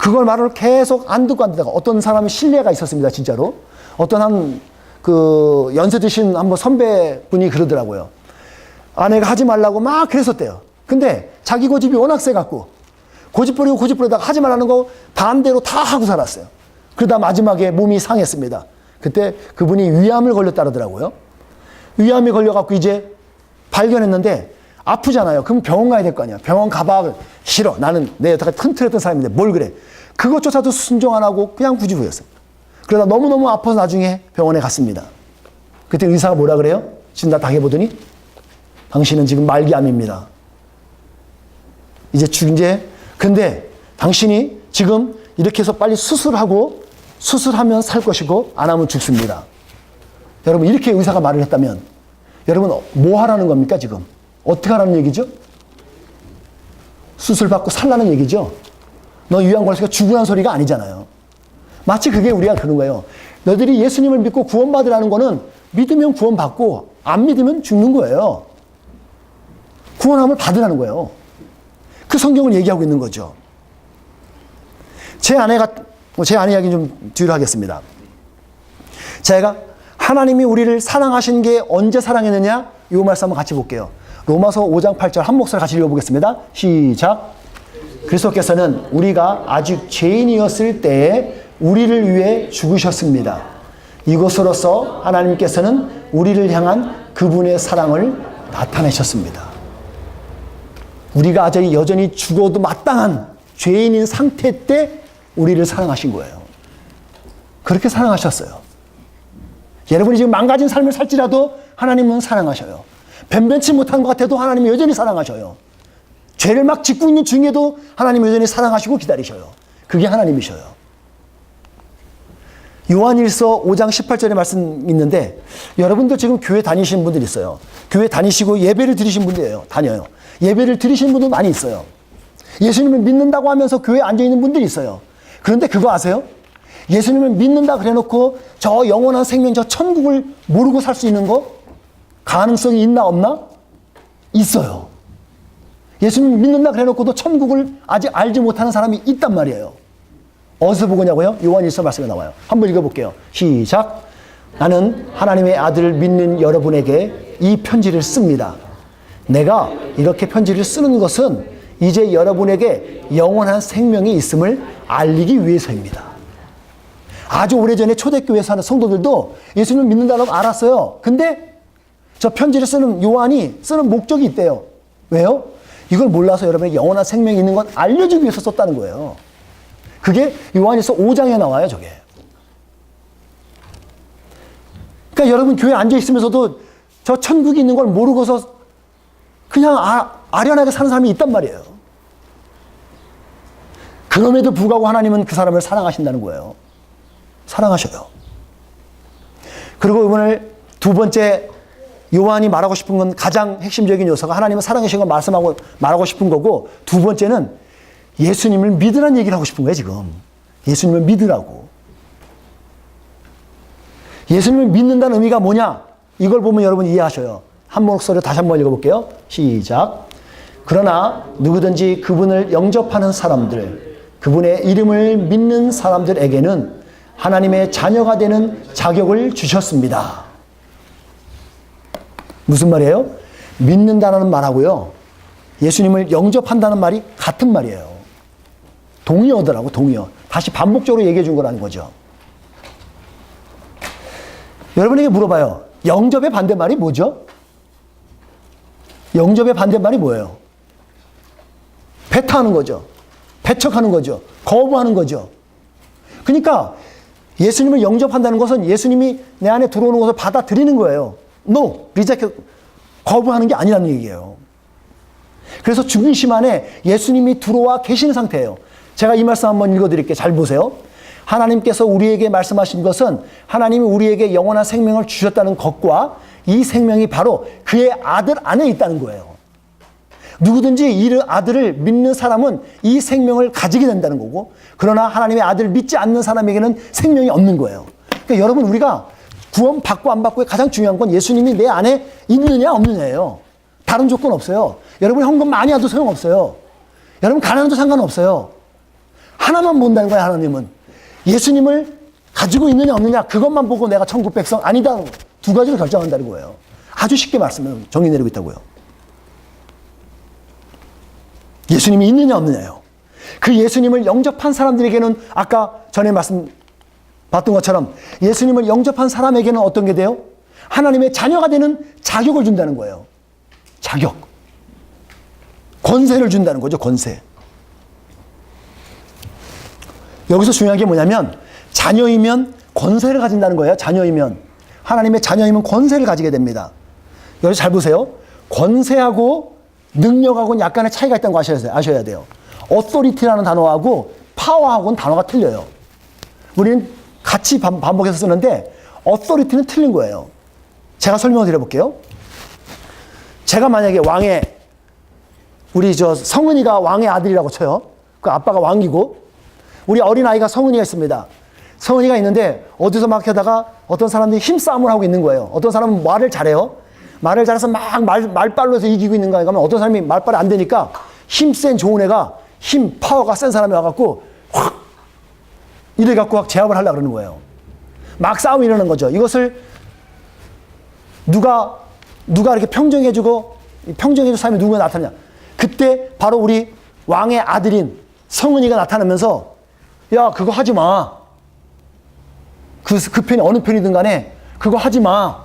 그걸 말을 계속 안 듣고 안 듣다가 어떤 사람이 신뢰가 있었습니다, 진짜로. 어떤 한 그 연세 드신 한번 선배 분이 그러더라고요. 아내가 하지 말라고 막 그랬었대요. 근데 자기 고집이 워낙 세갖고 고집 부리고 고집 부리다가 하지 말라는 거 반대로 다 하고 살았어요. 그러다 마지막에 몸이 상했습니다. 그때 그분이 위암을 걸렸다 그러더라고요. 위암이 걸려갖고 이제 발견했는데 아프잖아요. 그럼 병원 가야 될 거 아니야. 병원 가봐. 싫어. 나는 내 여태까지 튼튼했던 사람인데 뭘 그래. 그것조차도 순종 안 하고 그냥 구지부였어요. 그러다 너무너무 아파서 나중에 병원에 갔습니다. 그때 의사가 뭐라 그래요? 진단 당해보더니 당신은 지금 말기암입니다. 이제 죽인제 근데 당신이 지금 이렇게 해서 빨리 수술하고 수술하면 살 것이고 안 하면 죽습니다. 여러분 이렇게 의사가 말을 했다면 여러분 뭐 하라는 겁니까 지금? 어떻게 하라는 얘기죠? 수술 받고 살라는 얘기죠? 너 유양 걸려서 죽으라는 소리가 아니잖아요. 마치 그게 우리가 그런 거예요. 너희들이 예수님을 믿고 구원받으라는 거는 믿으면 구원받고 안 믿으면 죽는 거예요. 구원함을 받으라는 거예요. 그 성경을 얘기하고 있는 거죠. 제 아내가, 뭐제 아내 이야기 좀 뒤로 하겠습니다. 제가 하나님이 우리를 사랑하신 게 언제 사랑했느냐? 이 말씀 한번 같이 볼게요. 로마서 5장 8절 한 목소리 같이 읽어보겠습니다. 시작. 그리스도께서는 우리가 아직 죄인이었을 때에 우리를 위해 죽으셨습니다. 이것으로서 하나님께서는 우리를 향한 그분의 사랑을 나타내셨습니다. 우리가 아직 여전히 죽어도 마땅한 죄인인 상태 때 우리를 사랑하신 거예요. 그렇게 사랑하셨어요. 여러분이 지금 망가진 삶을 살지라도 하나님은 사랑하셔요. 변변치 못한 것 같아도 하나님이 여전히 사랑하셔요. 죄를 막 짓고 있는 중에도 하나님 여전히 사랑하시고 기다리셔요. 그게 하나님이셔요. 요한일서 5장 18절에 말씀 있는데 여러분들 지금 교회 다니시는 분들 있어요. 교회 다니시고 예배를 드리신 분들이에요. 다녀요. 예배를 드리시는 분들 많이 있어요. 예수님을 믿는다고 하면서 교회에 앉아 있는 분들이 있어요. 그런데 그거 아세요? 예수님을 믿는다 그래 놓고 저 영원한 생명 저 천국을 모르고 살 수 있는 거 가능성이 있나 없나? 있어요. 예수님 믿는다 그래 놓고도 천국을 아직 알지 못하는 사람이 있단 말이에요. 어디서 보고냐고요? 요한일서 말씀에 나와요. 한번 읽어볼게요. 시작. 나는 하나님의 아들을 믿는 여러분에게 이 편지를 씁니다. 내가 이렇게 편지를 쓰는 것은 이제 여러분에게 영원한 생명이 있음을 알리기 위해서입니다. 아주 오래전에 초대교회 사는 성도들도 예수님을 믿는다고 알았어요. 근데 저 편지를 쓰는 요한이 쓰는 목적이 있대요. 왜요? 이걸 몰라서 여러분에게 영원한 생명이 있는 건 알려주기 위해서 썼다는 거예요. 그게 요한일서 5장에 나와요, 저게. 그러니까 여러분 교회 앉아 있으면서도 저 천국이 있는 걸 모르고서 그냥 아, 아련하게 사는 사람이 있단 말이에요. 그럼에도 불구하고 하나님은 그 사람을 사랑하신다는 거예요. 사랑하셔요. 그리고 오늘 두 번째 요한이 말하고 싶은 건 가장 핵심적인 요소가 하나님은 사랑하신 걸 말씀하고 말하고 싶은 거고 두 번째는 예수님을 믿으라는 얘기를 하고 싶은 거예요, 지금. 예수님을 믿으라고. 예수님을 믿는다는 의미가 뭐냐? 이걸 보면 여러분 이해하셔요. 한 목소리로 다시 한번 읽어볼게요. 시작. 그러나 누구든지 그분을 영접하는 사람들, 그분의 이름을 믿는 사람들에게는 하나님의 자녀가 되는 자격을 주셨습니다. 무슨 말이에요? 믿는다는 말하고요. 예수님을 영접한다는 말이 같은 말이에요. 동의어더라고, 동의어. 다시 반복적으로 얘기해 준 거라는 거죠. 여러분에게 물어봐요. 영접의 반대말이 뭐죠? 영접의 반대말이 뭐예요? 배타하는 거죠. 배척하는 거죠. 거부하는 거죠. 그러니까 예수님을 영접한다는 것은 예수님이 내 안에 들어오는 것을 받아들이는 거예요. No, reject, 거부하는 게 아니라는 얘기예요. 그래서 중심 안에 예수님이 들어와 계시는 상태예요. 제가 이 말씀 한번 읽어드릴게요. 잘 보세요. 하나님께서 우리에게 말씀하신 것은 하나님이 우리에게 영원한 생명을 주셨다는 것과 이 생명이 바로 그의 아들 안에 있다는 거예요. 누구든지 이 아들을 믿는 사람은 이 생명을 가지게 된다는 거고, 그러나 하나님의 아들을 믿지 않는 사람에게는 생명이 없는 거예요. 그러니까 여러분, 우리가 구원 받고 안 받고의 가장 중요한 건 예수님이 내 안에 있느냐, 없느냐예요. 다른 조건 없어요. 여러분, 헌금 많이 해도 소용없어요. 여러분, 가난해도 상관없어요. 하나만 본다는 거야, 하나님은. 예수님을 가지고 있느냐 없느냐 그것만 보고 내가 천국 백성 아니다 두 가지를 결정한다는 거예요. 아주 쉽게 말씀을 정의 내리고 있다고요. 예수님이 있느냐 없느냐요. 그 예수님을 영접한 사람들에게는 아까 전에 말씀 봤던 것처럼 예수님을 영접한 사람에게는 어떤 게 돼요? 하나님의 자녀가 되는 자격을 준다는 거예요. 자격. 권세를 준다는 거죠, 권세. 여기서 중요한 게 뭐냐면 자녀이면 권세를 가진다는 거예요. 자녀이면 하나님의 자녀이면 권세를 가지게 됩니다. 여기서 잘 보세요. 권세하고 능력하고는 약간의 차이가 있다는 거 아셔야. 아셔야 돼요. authority라는 단어하고 power하고는 단어가 틀려요. 우리는 같이 반- 반복해서 쓰는데 authority는 틀린 거예요. 제가 설명을 드려볼게요. 제가 만약에 왕의 우리 저 성은이가 왕의 아들이라고 쳐요. 그 아빠가 왕이고 우리 어린 아이가 성은이가 있습니다. 성은이가 있는데 어디서 막 하다가 어떤 사람들이 힘싸움을 하고 있는 거예요. 어떤 사람은 말을 잘해요. 말을 잘해서 막 말, 말빨로 해서 이기고 있는 거야. 그러면 어떤 사람이 말빨이 안 되니까 힘 센 좋은 애가 힘, 파워가 센 사람이 와갖고 확 이래 갖고 막 제압을 하려고 그러는 거예요. 막 싸움이 일어나는 거죠. 이것을 누가 누가 이렇게 평정해주고 이 평정해줄 사람이 누구가 나타나냐? 그때 바로 우리 왕의 아들인 성은이가 나타나면서 야 그거 하지 마. 그, 그 편이 어느 편이든 간에 그거 하지 마.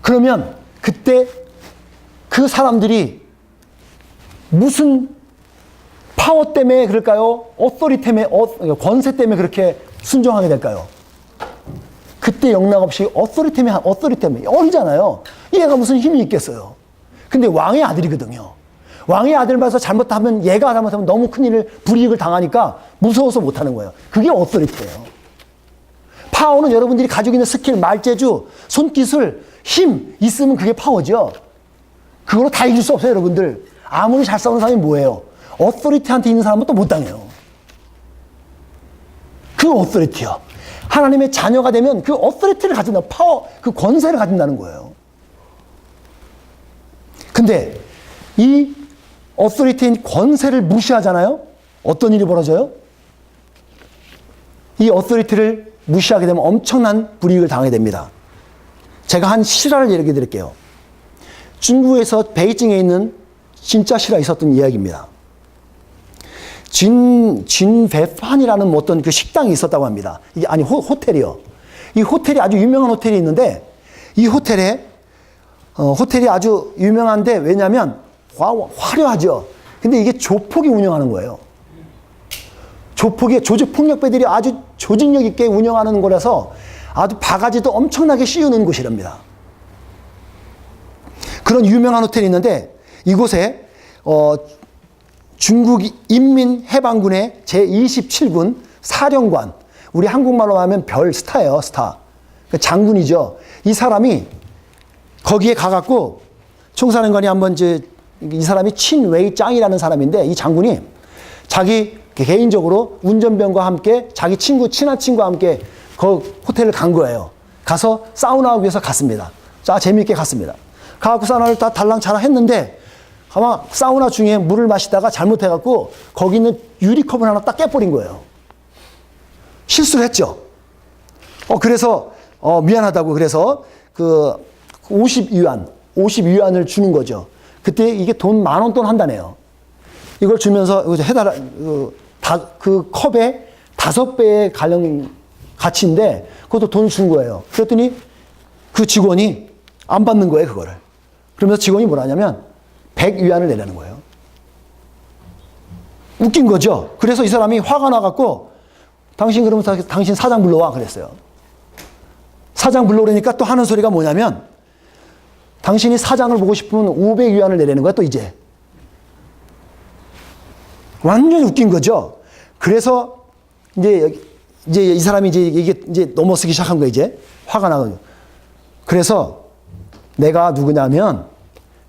그러면 그때 그 사람들이 무슨 파워 때문에 그럴까요? 어소리 때문에, 어, 권세 때문에 그렇게 순종하게 될까요? 그때 영락 없이 어소리 때문에, 어소리 때문에 어리잖아요. 얘가 무슨 힘이 있겠어요. 근데 왕의 아들이거든요. 왕의 아들 봐서 잘못하면 얘가 잘못하면 너무 큰 일을 불이익을 당하니까 무서워서 못하는 거예요. 그게 어소리티예요. 파워는 여러분들이 가지고 있는 스킬, 말재주, 손기술, 힘 있으면 그게 파워죠. 그걸로 다 이길 수 없어요, 여러분들. 아무리 잘 싸우는 사람이 뭐예요? 어소리티한테 있는 사람은 또 못 당해요. 그 어소리티요. 하나님의 자녀가 되면 그 어소리티를 가진다. 파워, 그 권세를 가진다는 거예요. 근데 이 어소리티인 권세를 무시하잖아요? 어떤 일이 벌어져요? 이 어소리티를 무시하게 되면 엄청난 불이익을 당하게 됩니다. 제가 한 실화를 얘기 드릴게요. 중국에서 베이징에 있는 진짜 실화 있었던 이야기입니다. 진, 진베판이라는 뭐 어떤 그 식당이 있었다고 합니다. 이게 아니, 호, 호텔이요. 이 호텔이 아주 유명한 호텔이 있는데 이 호텔에, 어, 호텔이 아주 유명한데 왜냐면 화, 화려하죠. 근데 이게 조폭이 운영하는 거예요. 조폭의 조직폭력배들이 아주 조직력 있게 운영하는 거라서 아주 바가지도 엄청나게 씌우는 곳이랍니다. 그런 유명한 호텔이 있는데 이곳에 어, 중국 인민해방군의 제27군 사령관 우리 한국말로 하면 별 스타예요 스타 그 장군이죠 이 사람이 거기에 가갖고 총사령관이 한번 이제 이 사람이 친웨이 짱이라는 사람인데 이 장군이 자기 개인적으로 운전병과 함께 자기 친구 친한 친구와 함께 그 호텔을 간 거예요. 가서 사우나하기 위해서 갔습니다. 자 재미있게 갔습니다. 가갖고 사우나를 다 달랑차랑 했는데 아마 사우나 중에 물을 마시다가 잘못해갖고 거기 있는 유리컵을 하나 딱 깨버린 거예요. 실수를 했죠. 어 그래서 어 미안하다고 그래서 그 50유안 50유안을 주는 거죠. 그때 이게 돈 만 원 돈 한다네요. 이걸 주면서 해달라 그, 다, 그 컵에 다섯 배의 가량 가치인데 그것도 돈을 준 거예요. 그랬더니 그 직원이 안 받는 거예요, 그거를. 그러면서 직원이 뭐라냐면 100위안을 내라는 거예요. 웃긴 거죠. 그래서 이 사람이 화가 나갖고 당신 그러면서 당신 사장 불러와 그랬어요. 사장 불러오니까 또 하는 소리가 뭐냐면 당신이 사장을 보고 싶으면 500위안을 내라는 거야, 또 이제. 완전히 웃긴 거죠. 그래서 이제 이제 이 사람이 이제 이게 이제 넘어서기 시작한 거예요, 이제. 화가 나거든요. 그래서 내가 누구냐면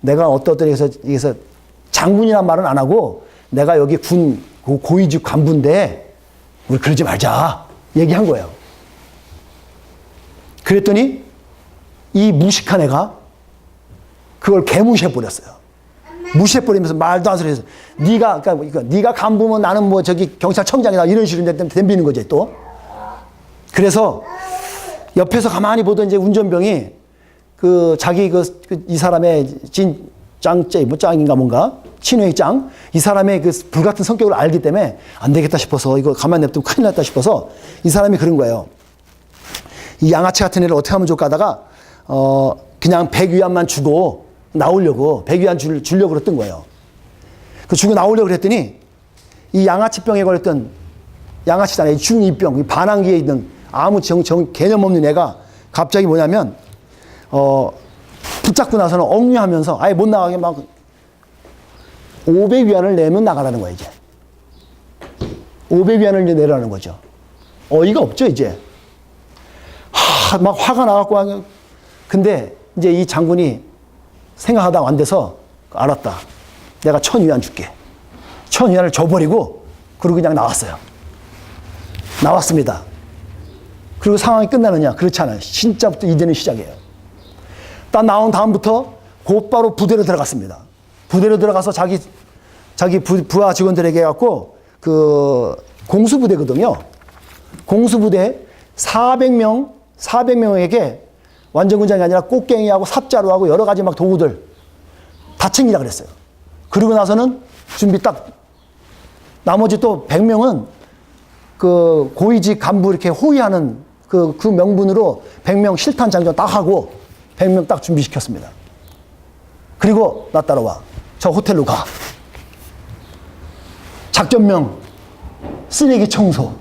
내가 어떠어떠 해서 여기서 장군이란 말은 안 하고 내가 여기 군 고- 고위직 간부인데 우리 그러지 말자 얘기한 거예요. 그랬더니 이 무식한 애가 그걸 개무시해 버렸어요. 무시해 버리면서 말도 안 소리 해서 네가 그러니까, 그러니까 네가 간부면 나는 뭐 저기 경찰청장이다 이런 식으로 덤비는 거지 또 그래서 옆에서 가만히 보던 이제 운전병이 그 자기 그 이 사람의 진 짱째 뭐 짱인가 뭔가 친회의 짱 이 사람의 그 불같은 성격을 알기 때문에 안 되겠다 싶어서 이거 가만 냅두면 큰일 났다 싶어서 이 사람이 그런 거예요. 이 양아치 같은 애를 어떻게 하면 좋을까 하다가 어 그냥 100위안만 주고 나오려고 100위안 줄, 주려고 그랬던 거예요. 그 주고 나오려고 그랬더니 이 양아치병에 걸렸던 양아치잖아요. 중2병, 반항기에 있는 아무 정, 정, 개념 없는 애가 갑자기 뭐냐면, 어, 붙잡고 나서는 엉류하면서 아예 못 나가게 막 500위안을 내면 나가라는 거야, 이제. 500위안을 이제 내라는 거죠. 어이가 없죠, 이제. 하, 막 화가 나갖고, 막 근데 이제 이 장군이 생각하다가 안 돼서 알았다. 내가 천위안 줄게. 천위안을 줘버리고, 그리고 그냥 나왔어요. 나왔습니다. 그리고 상황이 끝나느냐? 그렇지 않아요. 진짜부터 이제는 시작이에요. 딱 나온 다음부터 곧바로 부대로 들어갔습니다. 부대로 들어가서 자기, 자기 부, 부하 직원들에게 해갖고 그 공수부대거든요. 공수부대 400명, 400명에게 완전군장이 아니라 꽃갱이하고 삽자루하고 여러 가지 막 도구들 다 챙기라 그랬어요. 그리고 나서는 준비 딱 나머지 또 100명은 그 고위직 간부 이렇게 호위하는 그, 그 명분으로 100명 실탄 장전 딱 하고 100명 딱 준비시켰습니다. 그리고 나 따라와. 저 호텔로 가. 작전명 쓰레기 청소.